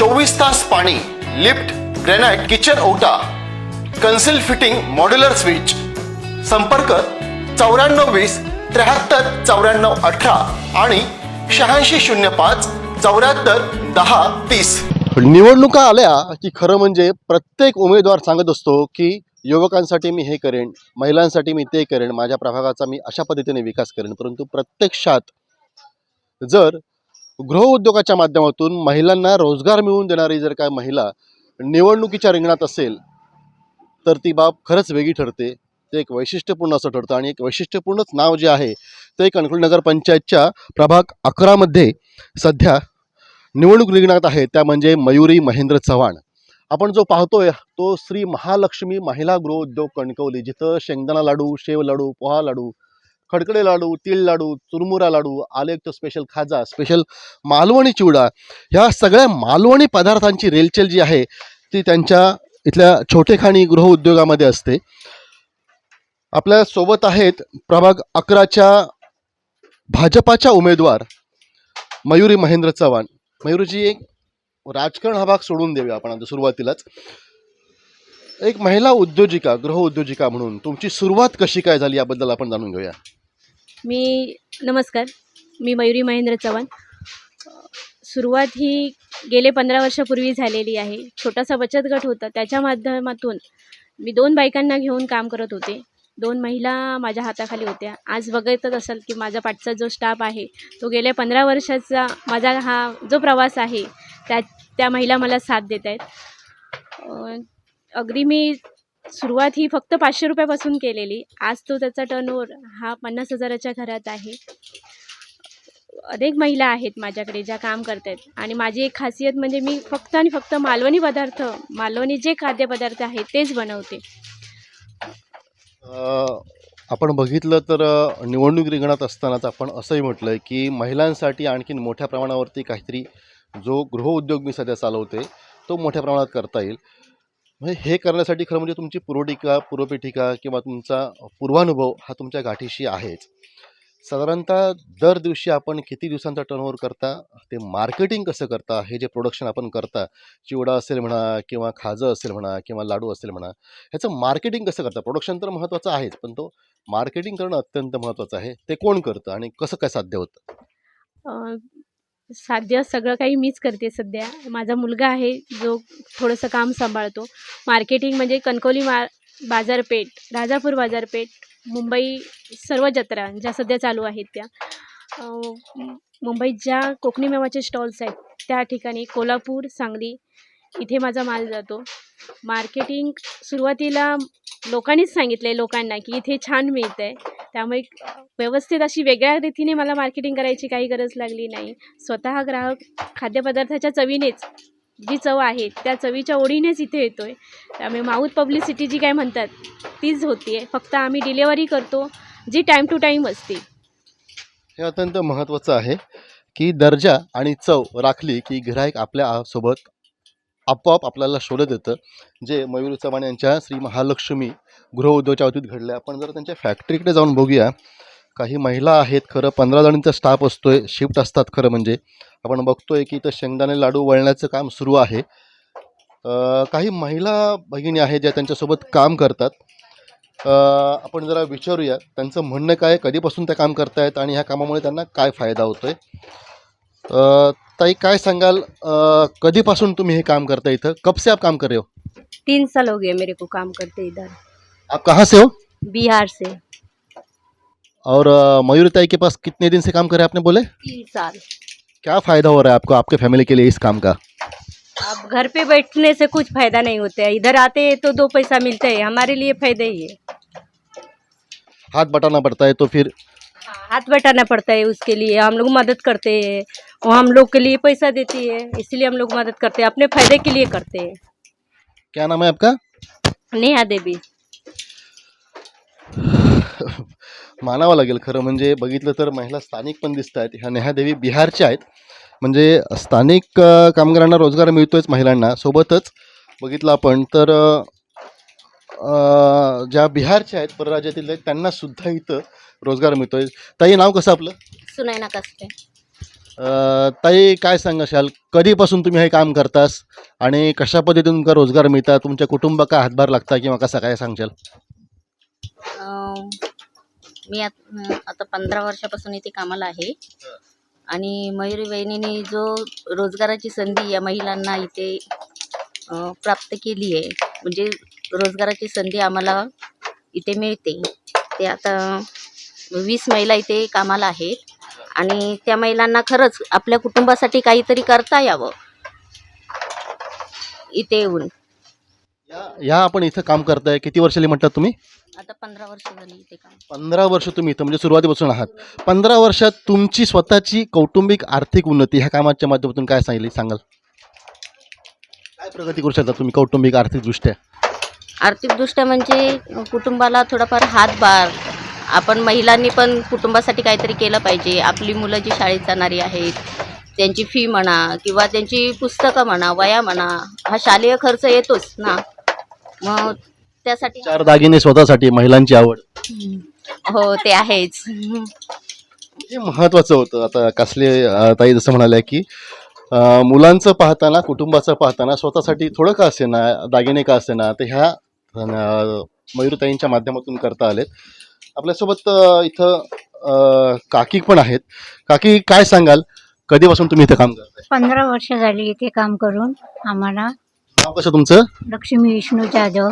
चोवीस तास पाणी लिफ्ट ग्रेनाइट किचन ओटा कन्सिल फिटिंग मॉड्युलर स्विच. संपर्क चौऱ्याण्णव वीस त्र्याहत्तर चौऱ्याण्णव अठरा आणि शहाऐंशी शून्य पाच चौऱ्याहत्तर दहा तीस. निवडणुका आल्या की खरं म्हणजे प्रत्येक उमेदवार सांगत असतो की युवकांसाठी मी हे करेन महिलांसाठी मी ते करेन माझ्या प्रभागाचा मी अशा पद्धतीने विकास करेन परंतु प्रत्यक्षात जर गृहउद्योगाच्या माध्यमातून महिलांना रोजगार मिळवून देणारी जर काय महिला निवडणुकीच्या रिंगणात असेल तर ती बाब खरंच वेगळी ठरते. ते एक वैशिष्ट्यपूर्ण असं ठरतं आणि एक वैशिष्ट्यपूर्णच नाव जे आहे ते कणकवली नगर पंचायतच्या प्रभाग अकरामध्ये सध्या निवडणूक रिंगणात आहे. त्या म्हणजे मयुरी महेंद्र चव्हाण. आपण जो पाहतोय तो श्री महालक्ष्मी महिला गृहउद्योग कणकवली जिथं शेंगदाणा लाडू शेव लाडू पोहा लाडू खडकडे लाडू तिळ लाडू चुरमुरा लाडू आलेयुक्त स्पेशल खाजा स्पेशल मालवणी चिवडा ह्या सगळ्या मालवणी पदार्थांची रेलचेल जी आहे ती त्यांच्या इथल्या छोटेखानी गृहउद्योगामध्ये असते. आपल्यासोबत आहेत प्रभाग अकराच्या भाजपाच्या उमेदवार मयुरी महेंद्र चव्हाण. मयुरीजी एक राजकारण हा भाग सोडून देऊया आपण आता सुरुवातीलाच. एक महिला उद्योजिका गृह उद्योजिका म्हणून तुमची सुरुवात कशी काय झाली याबद्दल आपण जाणून घेऊया. मी नमस्कार. मी मयुरी महेंद्र चव्हाण. सुरुवात ही गेले पंधरा वर्षापूर्वी झालेली आहे. छोटासा बचत गट होता. त्याच्या माध्यमातून मी दोन बायकांना घेऊन काम करत होते. दोन महिला माझ्या हाताखाली होत्या. आज बघतच असाल की माझा पाठचा जो स्टाफ आहे तो गेल्या पंधरा वर्षाचा माझा हा जो प्रवास आहे त्या त्या महिला मला साथ देत आहेत अगदी मी सुरुवात ही फक्त पाचशे रुपयापासून केलेली. आज तो त्याचा टर्नओव्हर हा पन्नास हजाराच्या घरात आहे. अनेक महिला आहेत माझ्याकडे ज्या काम करत आहेत आणि माझी एक खासियत म्हणजे मी फक्त आणि फक्त मालवणी पदार्थ मालवणी जे खाद्यपदार्थ आहेत तेच बनवते. आपण बघितलं तर निवडणूक रिंगणात असतानाच आपण असंही म्हटलं की महिलांसाठी आणखीन मोठ्या प्रमाणावरती काहीतरी जो गृहउद्योग मी सध्या चालवते तो मोठ्या प्रमाणात करता येईल. म्हणजे हे करण्यासाठी खरं म्हणजे तुमची पूर्वटिका पूर्वपीठिका किंवा तुमचा पूर्वानुभव हा तुमच्या गाठीशी आहेच. साधारणतः दर दिवशी आपण किती दिवसांचा टर्नओव्हर करता ते मार्केटिंग कसं करता हे जे प्रोडक्शन आपण करता चिवडा असेल म्हणा किंवा खाजं असेल म्हणा किंवा लाडू असेल म्हणा ह्याचं मार्केटिंग कसं करता? प्रोडक्शन तर महत्त्वाचं आहेच पण तो मार्केटिंग करणं अत्यंत महत्त्वाचं आहे. ते कोण करतं आणि कसं काय साध्य होतं? साध्य सगळं काही मीच करते सध्या. माझा मुलगा आहे जो थोडंसं काम सांभाळतो. मार्केटिंग म्हणजे कणकवली मा बाजारपेठ राजापूर बाजारपेठ मुंबई सर्व जत्रा ज्या सध्या चालू आहेत त्या. मुंबईत ज्या कोकणी मेवाचे स्टॉल्स आहेत त्या ठिकाणी कोल्हापूर सांगली इथे माझा माल जातो. मार्केटिंग सुरुवातीला लोकांनीच सांगितलं आहे लोकांना की इथे छान मिळतं आहे त्यामुळे व्यवस्थित अशी वेगळ्या रीतीने मला मार्केटिंग करायची काही गरज लागली नाही. स्वतः ग्राहक खाद्यपदार्थाच्या चवीनेच जी चव आहे त्या चवीच्या ओढीनेच इथे येतो आहे त्यामुळे माऊथ पब्लिसिटी जी काय म्हणतात तीच होती आहे फक्त आम्ही डिलेवरी करतो जी टाईम टू टाईम असते. हे अत्यंत महत्त्वाचं आहे की दर्जा आणि चव राखली की गिराईक आपल्यासोबत आपोआप आपल्याला शोधत येतं जे मयूर चव्हाण यांच्या श्री महालक्ष्मी गृहउद्योगाच्या बाबतीत घडलं आपण जर त्यांच्या फॅक्टरीकडे जाऊन बघूया. काही महिला आहेत खरं पंधरा जणांचा स्टाफ असतोय. शिफ्ट असतात खरं म्हणजे. आपण बघतोय की इथं शेंगदाणे लाडू वळण्याचं काम सुरू आहे. काही महिला भगिनी आहेत ज्या त्यांच्यासोबत काम करतात. आपण जरा विचारूया त्यांचं म्हणणं काय कधीपासून ते काम करतायत आणि ह्या कामामुळे त्यांना काय फायदा होतोय? आहे ताई काय सांगाल? अं, कधीपासून तुम्ही हे काम करता इथं? कब से आप काम कर रहे हो? तीन साल हो गए मेरे को काम करते इधर। आप कहाँ से हो? बिहार से। और अ, मयूरी ताई के पास कितने दिन से काम कर रहे हैं आपने बोले? तीन साल। क्या फ़ायदा हो रहा है आपको आपके फैमिली के लिए इस काम का? अब घर पे बैठने से कुछ फ़ायदा नहीं होता है। इधर आते हैं तो दो पैसा मिलता है हमारे लिए फ़ायदा ही है। हाथ बटाना पड़ता है तो फिर? हाथ बटाना पड़ता है उसके लिए हम लोग मदद करते हैं। वो हम लोग के लिए पैसा देती है इसलिए हम लोग मदद करते हैं अपने फायदे के लिए करते हैं। क्या नाम आहे आपका? नेहा देवी। मानावं लागेल खरं म्हणजे बघितलं तर महिला स्थानिक पण दिसत आहेत ह्या नेहादेवी बिहारच्या आहेत. म्हणजे स्थानिक अ, कामगारांना रोजगार मिळतोयच महिलांना सोबतच बघितलं आपण तर अ, ज्या बिहारच्या आहेत परराज्यातील आहेत त्यांना सुद्धा इथं रोजगार मिळतोय. ताई नाव कसं आपलं? सुनैना कसते ताई काय सांगाल? कधीपासून तुम्ही हे काम करतास? आणि कशा पद्धतीने तुमका रोजगार मिळता? तुमच्या कुटुंब का हातभार लागता किंवा कसा काय सांगशाल मी आत- आता पंधरा वर्षापासून इथे कामाला आहे. आणि मयुरी वहिनीने जो रोजगाराची संधी या महिलांना इथे अं, प्राप्त केली आहे म्हणजे रोजगाराची संधी आम्हाला इथे मिळते. ते आता वीस महिला इथे कामाला आहेत. आणि त्या महिलांना खरंच आपल्या कुटुंबासाठी काहीतरी करता यावं. इथे येऊन. या या आपण इथं काम करताय. किती वर्षाली म्हणतात तुम्ही? आता पंधरा वर्ष झाली इथे काम. पंधरा वर्ष तुम्ही इथं म्हणजे सुरुवातीपासून आहात. पंधरा वर्षात तुमची स्वतःची कौटुंबिक आर्थिक उन्नती ह्या कामाच्या माध्यमातून काय सांगितली सांगाल? काय प्रगती करू शकता तुम्ही कौटुंबिक आर्थिकदृष्ट्या? आर्थिकदृष्ट्या म्हणजे कुटुंबाला थोडाफार हातभार आपण महिलांनी पण कुटुंबासाठी काहीतरी केलं पाहिजे. आपली मुलं जी शाळेत जाणारी आहेत त्यांची फी म्हणा किंवा त्यांची पुस्तकं म्हणा वया म्हणा हा शालेय खर्च येतोच ना. मग त्यासाठी चार दागिने स्वतःसाठी महिलांची आवड. हो ते आहेच. हे महत्त्वाचं होतं. आता कसले अं, ताई जसं म्हणाल्या की अं, मुलांचं पाहताना कुटुंबाचं पाहताना स्वतःसाठी थोडं का असेना दागिने का असेना ते ह्या अं, मयूरताईंच्या माध्यमातून करता आलेत. आपल्यासोबत इथं काकी पण आहेत. काकी काय सांगाल? कधीपासून तुम्ही इथं काम करताय? पंधरा वर्ष झाली इथे काम करून आम्हाला. नाव कसं तुमचं? लक्ष्मी विष्णू जाधव.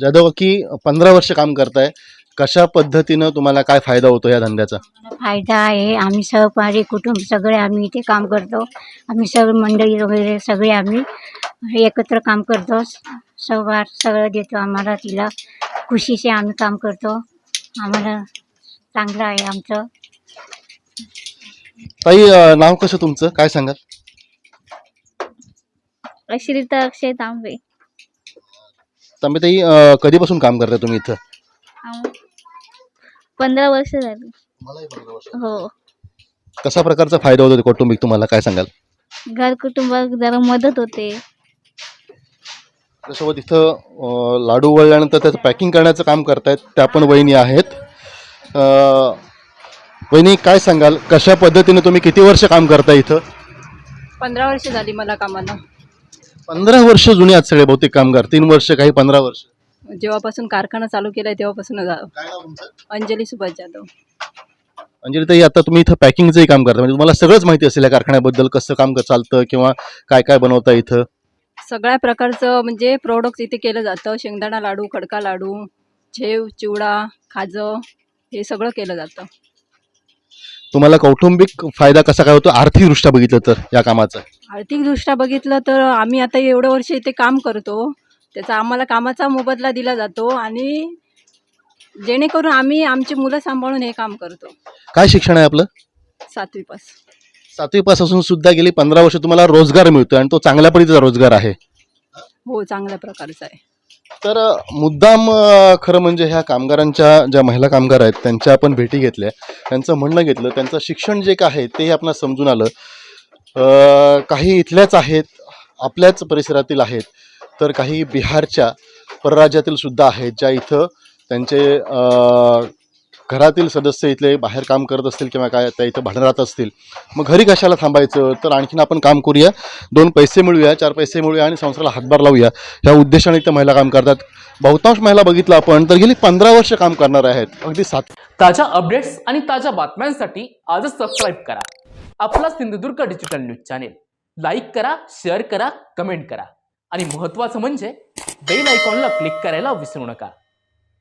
जाधव की पंधरा वर्ष काम करताय. कशा पद्धतीनं तुम्हाला काय फायदा होतो या धंद्याचा? फायदा आहे. आम्ही सहपारी कुटुंब सगळे आम्ही इथे काम करतो. आम्ही सगळे मंडळी वगैरे सगळे आम्ही एकत्र काम करतो. सहभार सगळं देतो आम्हाला तिला. खुशीचे आम्ही काम करतो. आम्हाला चांगलं आहे आमचं. ताई अं, नाव कसं तुमचं? काय सांगाल? अश्रिता अक्षय तांबे. तांबे ताई अं, कधीपासून काम करताय तुम्ही इथं? पंधरा वर्ष झाली. हो. कशा प्रकारचा फायदा होतो कौटुंबिक तुम्हाला? काय सांगाल? घर कुटुंबात जरा मदत होते. त्यासोबत इथं लाडू वळल्यानंतर त्याचं पॅकिंग करण्याचं काम करतायत त्या पण वहिनी आहेत. वहिनी काय सांगाल? कशा पद्धतीने तुम्ही किती वर्ष काम करताय इथं? पंधरा वर्ष झाली मला कामाला. पंधरा वर्ष जुने आहेत सगळे बहुतेक कामगार. तीन वर्ष काही पंधरा वर्ष. जेव्हापासून कारखाना चालू केलाय तेव्हापासून अंजली सुभाष जाधव. अंजली ताई आता तुम्ही इथं पॅकिंगचंही काम करता. म्हणजे तुम्हाला सगळंच माहिती असेल या कारखान्याबद्दल कसं काम क- चालतं किंवा काय काय बनवता इथं? सगळ्या प्रकारचं म्हणजे प्रोडक्ट इथे केलं जातं. शेंगदाणा लाडू खडका लाडू झेव चिवडा खाजं हे सगळं केलं जातं. तुम्हाला कौटुंबिक फायदा कसा काय होतो? आर्थिकदृष्ट्या बघितलं तर या कामाचा. आर्थिकदृष्ट्या बघितलं तर आम्ही आता एवढं वर्ष इथे काम करतो. त्याचा आम्हाला कामाचा मोबदला दिला जातो आणि जेणेकरून आम्ही आमची मुलं सांभाळून हे काम करतो. काय शिक्षण आहे आपलं? सातवी पास. सातवी पास असून सुद्धा गेली पंधरा वर्ष तुम्हाला रोजगार मिळतोय आणि तो चांगल्या पद्धतीचा रोजगार आहे. हो चांगल्या प्रकारचा आहे. तर मुद्दाम खरं म्हणजे ह्या कामगारांच्या ज्या महिला कामगार आहेत त्यांच्या आपण भेटी घेतल्या. त्यांचं म्हणणं घेतलं त्यांचं शिक्षण जे काय आहे ते आपल्याला समजून आलं. काही इथल्याच आहेत आपल्याच परिसरातील आहेत तर काही बिहारच्या परराज्यातील सुद्धा आहेत ज्या इथं त्यांचे घरातील सदस्य इथले बाहेर काम करत असतील किंवा काय त्या इथं भाडं राहत असतील मग घरी कशाला थांबायचं? तर आणखीन आपण काम करूया. दोन पैसे मिळूया चार पैसे मिळूया आणि संसाराला हातभार लावूया. ह्या उद्देशाने इथं महिला काम करतात. बहुतांश महिला बघितलं आपण तर गेली पंधरा वर्ष काम करणार आहेत. अगदी सात ताज्या अपडेट्स आणि ताज्या बातम्यांसाठी आजच सबस्क्राईब करा. आपला Sindhudurg digital news channel like करा शेअर करा कमेंट करा. आणि महत्त्वाचं म्हणजे बेल आयकॉनला क्लिक करायला विसरू नका.